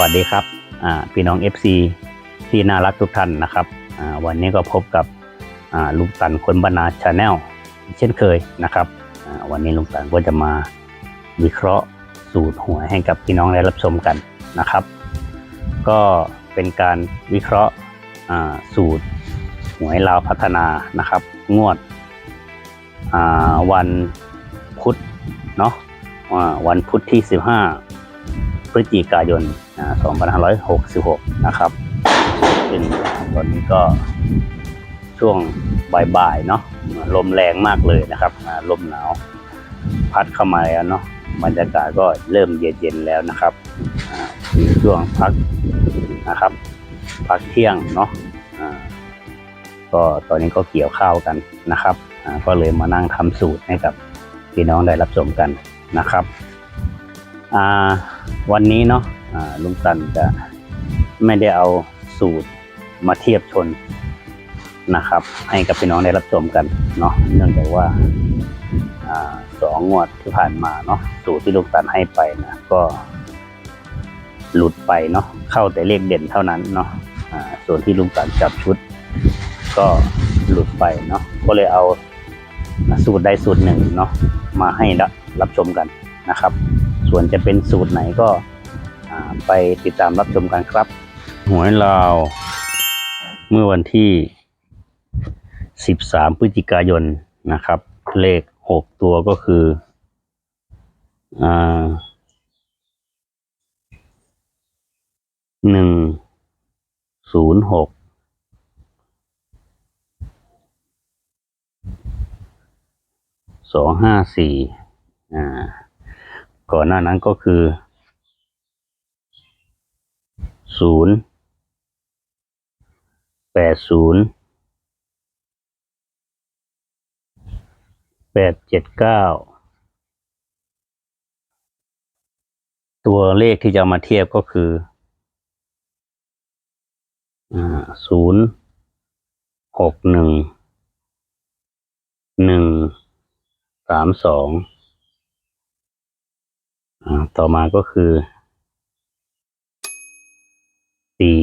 วัสดีครับพี่น้อง FC ที่น่ารักทุกท่านนะครับวันนี้ก็พบกับลุงตันคนบรรณาชาแนลเช่นเคยนะครับวันนี้ลุงตันก็จะมาวิเคราะห์สูตรหวยให้กับพี่น้องได้รับชมกันนะครับ ก็เป็นการวิเคราะห์สูตรหวยลาวพัฒนานะครับ งวดวันพุธเนาะวันพุธที่ 15 ฤศจิกายน 2566 นะครับซึ่งตอนนี้ก็ช่วงบ่ายๆเนาะลมแรงมากเลยนะครับ ลมหนาว พัดเข้ามาแล้วเนาะบรรยากาศก็เริ่มเย็นๆแล้วนะครับมีช่วงพักนะครับ พักเที่ยงเนาะก็ตอนนี้ก็เกี่ยวข้าวกันนะครับก็เลยมานั่งทำสูตรให้กับพี่น้องได้รับชมกันนะครับ วันนี้เนาะลุงตันจะไม่ได้เอาสูตรมาเทียบชนนะครับ ให้กับพี่น้องได้รับชมกันเนาะเนื่องจากว่าสองงวดที่ผ่านมาเนาะสูตรที่ลุงตันให้ไปนะก็หลุดไปเนาะเข้าแต่เลขเด่นเท่านั้นเนาะส่วนที่ลุงตันจับชุด ก็หลุดไปเนาะก็เลยเอาสูตรใดสูตรหนึ่งเนาะมาให้รับชมกันนะครับ ส่วนจะเป็นสูตรไหนก็ไปติดตามรับชมกันครับ หวยลาว เมื่อวันที่ 13 พฤศจิกายนนะครับ เลข 6 ตัวก็คืออ่าหนึ่งศูนย์หกสองห้าสี่อ่า ก่อนหน้านั้นก็คือศูนย์แปดศูนย์แปดเจ็ดเก้าตัวเลขที่จะมาเทียบก็คือศูนย์หกหนึ่งหนึ่งสามสอง ต่อมาก็คือสี่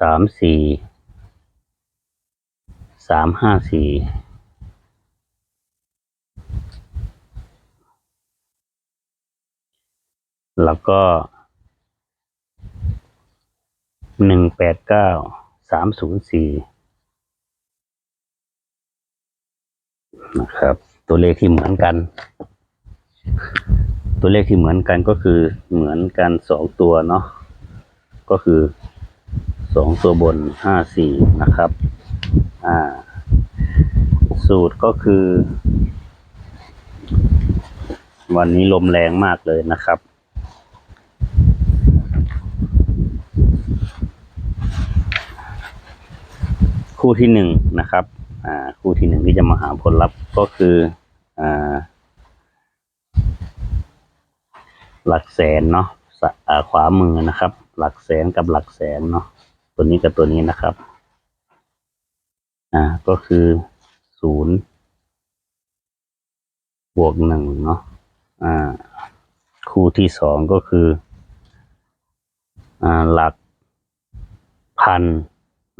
สามสี่สามห้าสี่แล้วก็หนึ่งแปดเก้าสามศูนย์สี่นะครับ ตัวเลขที่เหมือนกัน ตัวเลขที่เหมือนกันก็คือเหมือนกันสองตัวเนาะก็คือสองตัวบนห้าสี่นะครับ อ่า สูตรก็คือ วันนี้ลมแรงมากเลยนะครับคู่ที่หนึ่งนะครับ อ่า คู่ที่หนึ่งที่จะมาหาผลลัพธ์ก็คือ อ่า หลักแสนเนาะะขวามือนะครับ หลักแสนกับหลักแสนเนาะตัวนี้กับตัวนี้นะครับ อ่าก็คือศูนย์บวกหนึ่งเนาะอ่า คู่ที่สองก็คือ อ่าหลักพัน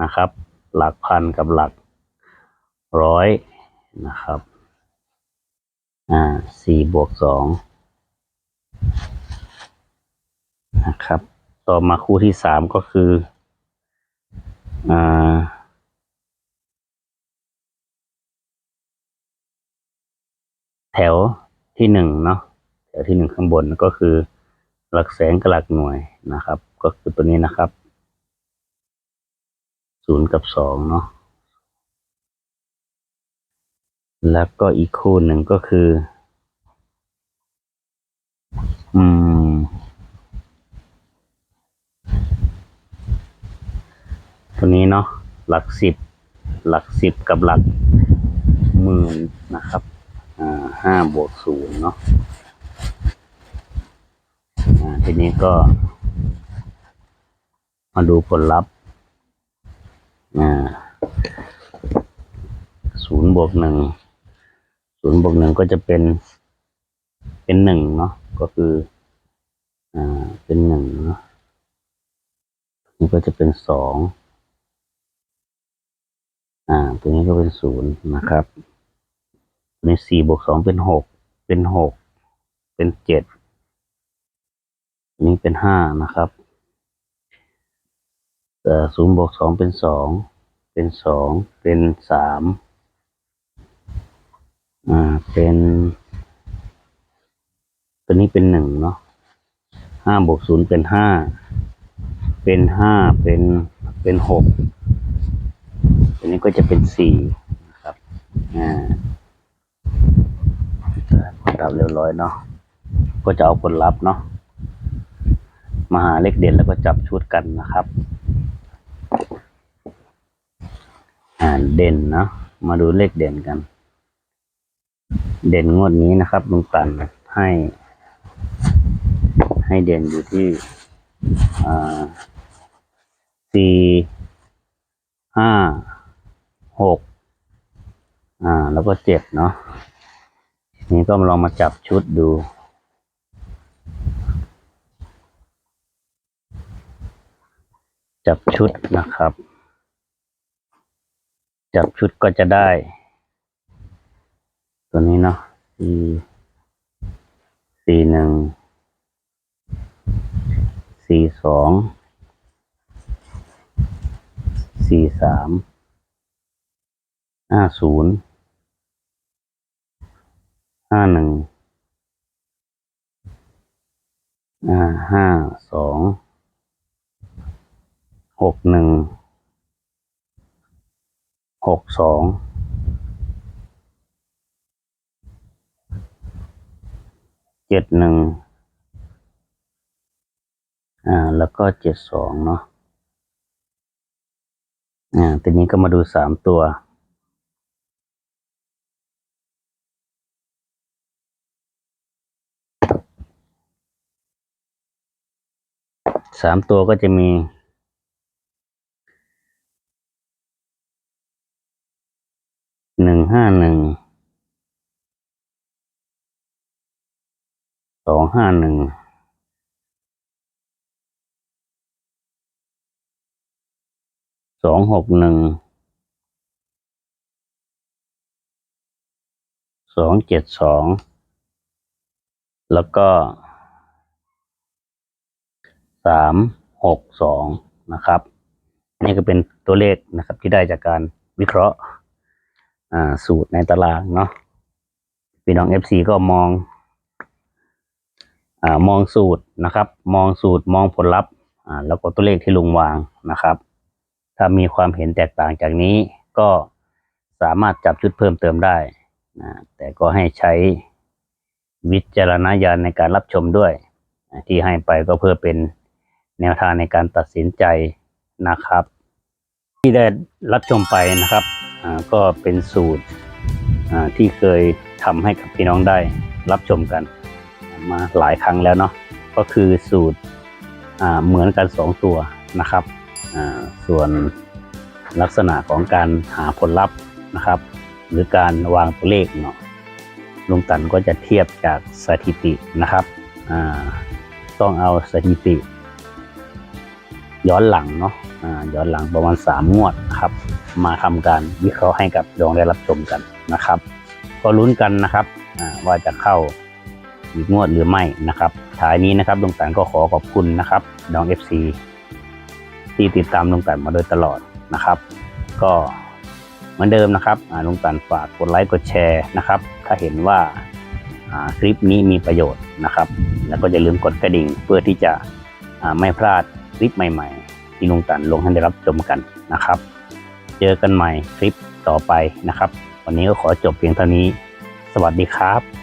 นะครับ หลักพันกับหลักร้อยนะครับ อ่าสี่บวกสอง นะครับ ต่อมาคู่ที่สามก็คืออ่าแถวที่หนึ่งเนาะแถวที่หนึ่งข้างบนก็คือ หลักแสนกับหลักหน่วยนะครับ ก็คือตัวนี้นะครับศูนย์กับสองเนาะแล้วก็อีกคู่หนึ่งก็คือ อืม ตัวนี้ เนาะหลักสิบหลักสิบกับหลักหมื่นนะครับห้าบวกศูนย์เนาะทีนี้ก็มาดูผลลัพธ์ศูนย์บวกหนึ่งศูนย์บวกหนึ่งก็จะเป็น เป็นหนึ่งเนาะก็คืออ่าเป็นหนึ่งเนาะนี่ก็จะเป็นสอง อ่า ตัวนี้ก็เป็นศูนย์นะครับในสี่บวกสองเป็นหก เป็นหก เป็นเจ็ดอันนี้เป็นห้านะครับเอ่ศูนย์บวกสองเป็นสอง เป็นสอง เป็นสาม อ่า เป็น ตัวนี้เป็นหนึ่งเนาะห้าบวกศูนย์เป็นห้า เป็นห้า เป็น เป็นหก นี้ก็จะเป็นสี่นะครับอ่าผลลัพธ์เรียบร้อยเนาะก็จะเอาผลลัพธ์เนาะมาหาเลขเด่นแล้วก็จับชุดกันนะครับ อ่าเด่นเนาะมาดูเลขเด่นกัน เด่นงวดนี้นะครับลุงตันให้ ให้เด่นอยู่ที่อ่าสี่ห้า หกอ่า แล้วก็เจ็ดเนาะนี่ก็ลองมาจับชุดดู จับชุดนะครับ จับชุดก็จะได้ ตัวนี้เนาะสี่สี่หนึ่งสี่สองสี่สาม ห้าศูนย์ห้าหนึ่งห้าห้าสองหกหนึ่งหกสองเจ็ดหนึ่งอ่าแล้วก็เจ็ดสองเนาะอ่าทีนี้ก็มาดูสามตัว สามตัวก็จะมีหนึ่งห้าหนึ่งสองห้าหนึ่งสองหกหนึ่งสองเจ็ดสองแล้วก็ สามหกสองนะครับ นี่ก็เป็นตัวเลขนะครับที่ได้จากการวิเคราะห์สูตรในตารางเนาะพี่น้องเอฟซีก็มองอมองสูตรนะครับ มองสูตรมองผลลัพธ์แล้วก็ตัวเลขที่ลุงวางนะครับ ถ้ามีความเห็นแตกต่างจากนี้ก็สามารถจับชุดเพิ่มเติมได้นะแต่ก็ให้ใช้วิจารณญาณในการรับชมด้วย ที่ให้ไปก็เพื่อเป็น แนวทางในการตัดสินใจนะครับ ที่ได้รับชมไปนะครับก็เป็นสูตรที่เคยทำให้กับพี่น้องได้รับชมกันมาหลายครั้งแล้วเนาะก็คือสูตรเหมือนกันสองตัวนะครับส่วนลักษณะของการหาผลลัพธ์นะครับ หรือการวางตัวเลขเนาะลุงตันก็จะเทียบจากสถิตินะครับต้องเอาสถิติ ย้อนหลังเนาะอ่าย้อนหลังประมาณสามงวดนะครับ มาทำการวิเคราะห์ให้กับดองได้รับชมกันนะครับ ก็ลุ้นกันนะครับว่าจะเข้าอีกงวดหรือไม่นะครับท้ายนี้นะครับลุงตันก็ขอขอบคุณนะครับดอง FC ที่ติดตามลุงตันมาโดยตลอดนะครับ ก็เหมือนเดิมนะครับอ่าลุงตันฝากกดไลค์กดแชร์นะครับ ถ้าเห็นว่าคลิปนี้มีประโยชน์นะครับ แล้วก็อย่าลืมกดกระดิ่งเพื่อที่จะไม่พลาด คลิปใหม่ๆ ที่ลุงตันลงให้ได้รับชมกันนะครับ เจอกันใหม่คลิปต่อไปนะครับ วันนี้ก็ขอจบเพียงเท่านี้ สวัสดีครับ